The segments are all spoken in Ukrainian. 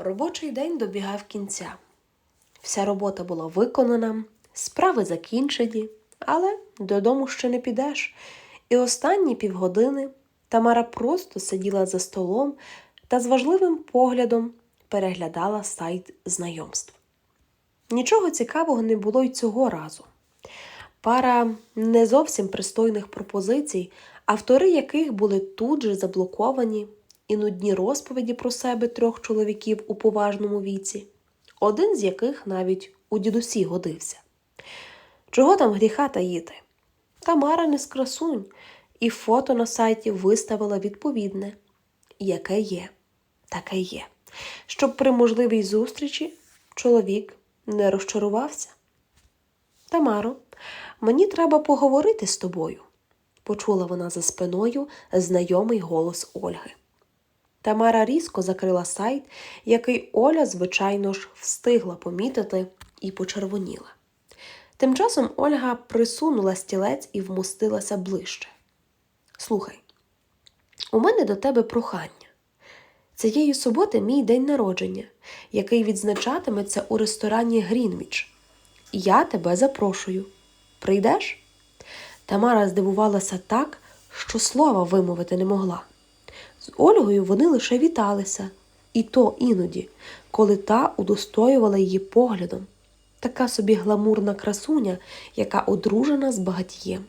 Робочий день добігав кінця. Вся робота була виконана, справи закінчені, але додому ще не підеш. І останні півгодини Тамара просто сиділа за столом та з важливим поглядом переглядала сайт знайомств. Нічого цікавого не було й цього разу. Пара не зовсім пристойних пропозицій, автори яких були тут же заблоковані, і нудні розповіді про себе трьох чоловіків у поважному віці, один з яких навіть у дідусі годився. Чого там гріха таїти? Тамара не з і фото на сайті виставила відповідне, яке є, таке є, щоб при можливій зустрічі чоловік не розчарувався. Тамаро, мені треба поговорити з тобою, почула вона за спиною знайомий голос Ольги. Тамара різко закрила сайт, який Оля, звичайно ж, встигла помітити і почервоніла. Тим часом Ольга присунула стілець і вмостилася ближче. Слухай, у мене до тебе прохання. Цієї суботи мій день народження, який відзначатиметься у ресторані Грінвіч. Я тебе запрошую. Прийдеш? Тамара здивувалася так, що слова вимовити не могла. З Ольгою вони лише віталися, і то іноді, коли та удостоювала її поглядом. Така собі гламурна красуня, яка одружена з багатієм,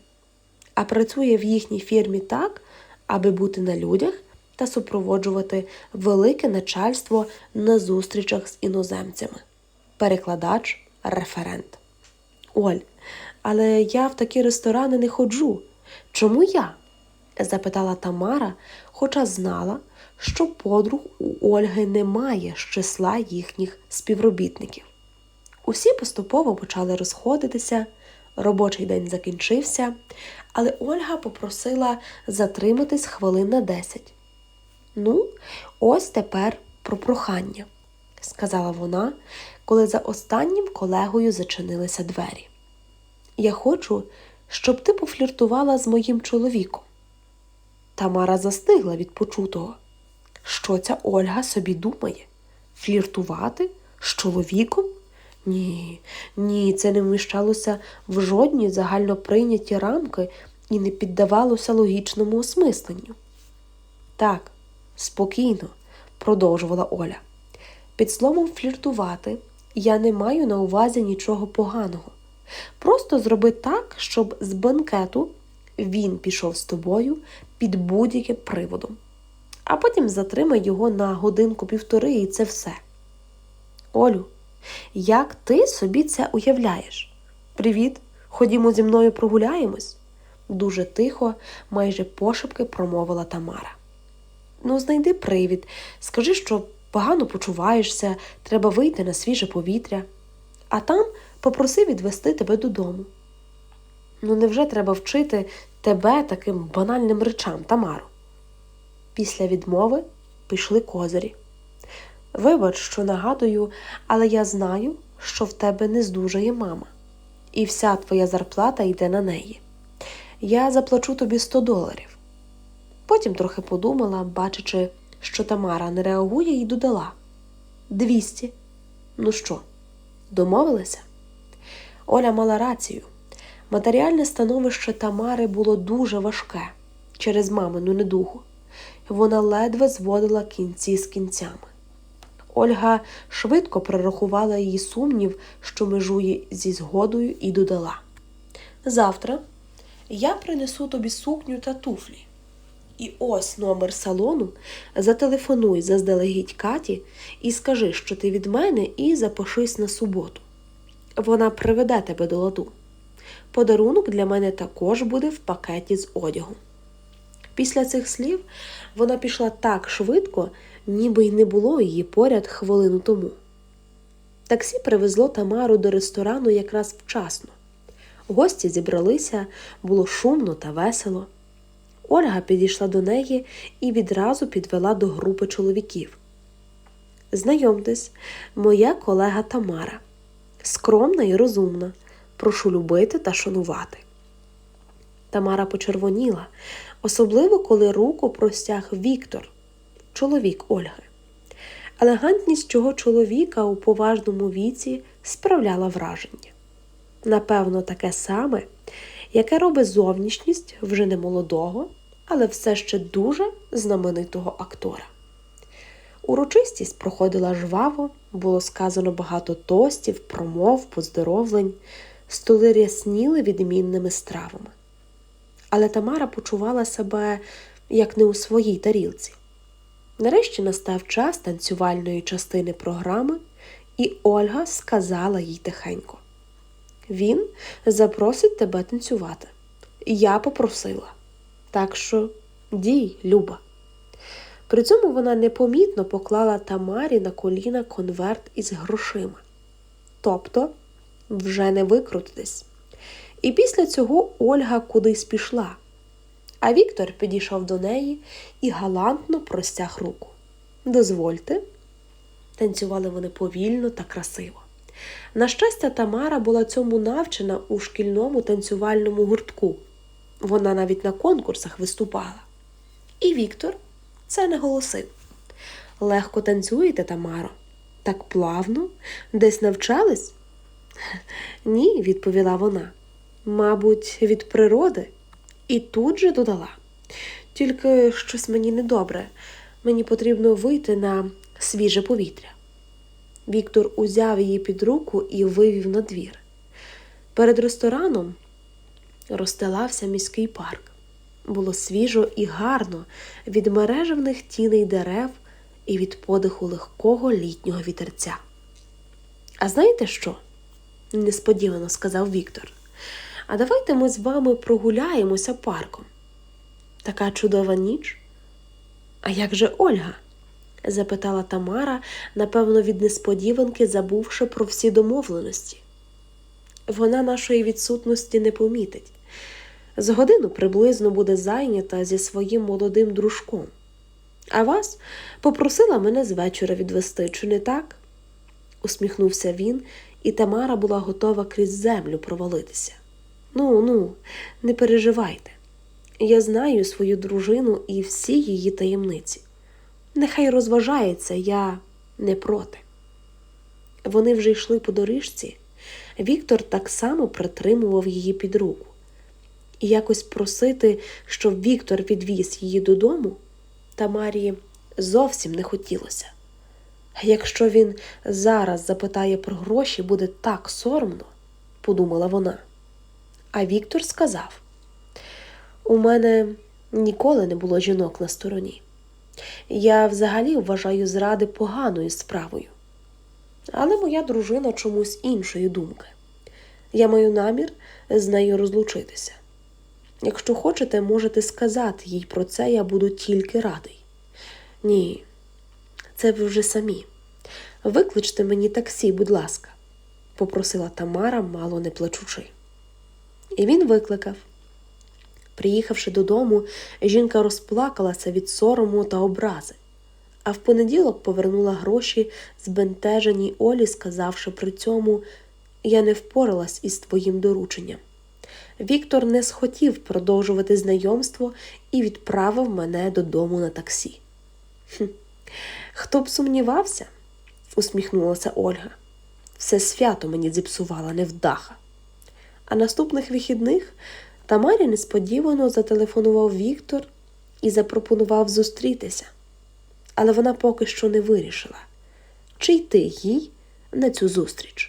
а працює в їхній фірмі так, аби бути на людях та супроводжувати велике начальство на зустрічах з іноземцями. Перекладач, референт. Оль, але я в такі ресторани не ходжу. Чому я? Запитала Тамара, хоча знала, що подруг у Ольги немає з числа їхніх співробітників. Усі поступово почали розходитися, робочий день закінчився, але Ольга попросила затриматись хвилин на десять. Ну, ось тепер про прохання, сказала вона, коли за останнім колегою зачинилися двері. Я хочу, щоб ти пофліртувала з моїм чоловіком. Тамара застигла від почутого. Що ця Ольга собі думає? Фліртувати з чоловіком? Ні, ні, це не вміщалося в жодні загально прийняті рамки і не піддавалося логічному осмисленню. Так, спокійно, продовжувала Оля. Під словом фліртувати я не маю на увазі нічого поганого. Просто зроби так, щоб з банкету він пішов з тобою під будь-яким приводом, а потім затримай його на годинку-півтори, і це все. Олю, як ти собі це уявляєш? Привіт, ходімо зі мною прогуляємось? Дуже тихо, майже пошепки промовила Тамара. Ну, знайди привід, скажи, що погано почуваєшся, треба вийти на свіже повітря, а там попроси відвести тебе додому. Ну, невже треба вчити тебе таким банальним речам, Тамаро? Після відмови пішли козирі. Вибач, що нагадую, але я знаю, що в тебе не здужає мама, і вся твоя зарплата йде на неї. Я заплачу тобі 100 доларів. Потім трохи подумала, бачачи, що Тамара не реагує, і додала двісті. Ну що, домовилися? Оля мала рацію. Матеріальне становище Тамари було дуже важке через мамину недугу. Вона ледве зводила кінці з кінцями. Ольга швидко прорахувала її сумнів, що межує зі згодою, і додала: Завтра я принесу тобі сукню та туфлі. І ось номер салону, зателефонуй заздалегідь Каті і скажи, що ти від мене, і запишись на суботу. Вона приведе тебе до ладу. Подарунок для мене також буде в пакеті з одягом. Після цих слів вона пішла так швидко, ніби й не було її поряд хвилину тому. Таксі привезло Тамару до ресторану якраз вчасно. Гості зібралися, було шумно та весело. Ольга підійшла до неї і відразу підвела до групи чоловіків. Знайомтесь, моя колега Тамара, скромна і розумна. Прошу любити та шанувати. Тамара почервоніла, особливо коли руку простяг Віктор, чоловік Ольги. Елегантність цього чоловіка у поважному віці справляла враження. Напевно, таке саме, яке робить зовнішність вже не молодого, але все ще дуже знаменитого актора. Урочистість проходила жваво, було сказано багато тостів, промов, поздоровлень, столи рясніли відмінними стравами. Але Тамара почувала себе як не у своїй тарілці. Нарешті настав час танцювальної частини програми, і Ольга сказала їй тихенько: Він запросить тебе танцювати. Я попросила. Так що дій, Люба. При цьому вона непомітно поклала Тамарі на коліна конверт із грошима. Тобто вже не викрутитись. І після цього Ольга кудись пішла. А Віктор підійшов до неї і галантно простяг руку. Дозвольте. Танцювали вони повільно та красиво. На щастя, Тамара була цьому навчена у шкільному танцювальному гуртку. Вона навіть на конкурсах виступала. І Віктор це не голосив. Легко танцюєте, Тамаро? Так плавно? Десь навчались? Ні, відповіла вона. Мабуть, від природи. І тут же додала. Тільки щось мені недобре. Мені потрібно вийти на свіже повітря. Віктор узяв її під руку і вивів на двір. Перед рестораном розстилався міський парк. Було свіжо і гарно від мережевних тіней дерев і від подиху легкого літнього вітерця. А знаєте що? Несподівано сказав Віктор. А давайте ми з вами прогуляємося парком. Така чудова ніч. А як же Ольга? запитала Тамара, напевно, від несподіванки забувши про всі домовленості. Вона нашої відсутності не помітить. З годину приблизно буде зайнята зі своїм молодим дружком. А вас попросила мене з вечора відвести, чи не так? Усміхнувся він, і Тамара була готова крізь землю провалитися. Ну, ну, не переживайте. Я знаю свою дружину і всі її таємниці. Нехай розважається, я не проти. Вони вже йшли по доріжці. Віктор так само притримував її під руку. І якось просити, щоб Віктор відвіз її додому, Тамарі зовсім не хотілося. Якщо він зараз запитає про гроші, буде так соромно, подумала вона. А Віктор сказав: У мене ніколи не було жінок на стороні. Я взагалі вважаю зради поганою справою. Але моя дружина чомусь іншої думки. Я маю намір з нею розлучитися. Якщо хочете, можете сказати їй про це, я буду тільки радий. Ні, це ви вже самі. Викличте мені таксі, будь ласка, попросила Тамара, мало не плачучи. І він викликав. Приїхавши додому, жінка розплакалася від сорому та образи, а в понеділок повернула гроші збентеженій Олі, сказавши при цьому я не впоралась із твоїм дорученням. Віктор не схотів продовжувати знайомство і відправив мене додому на таксі. Хм, Хто б сумнівався? усміхнулася Ольга. Все свято мені зіпсувала невдаха. А наступних вихідних Тамарі несподівано зателефонував Віктор і запропонував зустрітися. Але вона поки що не вирішила, чи йти їй на цю зустріч.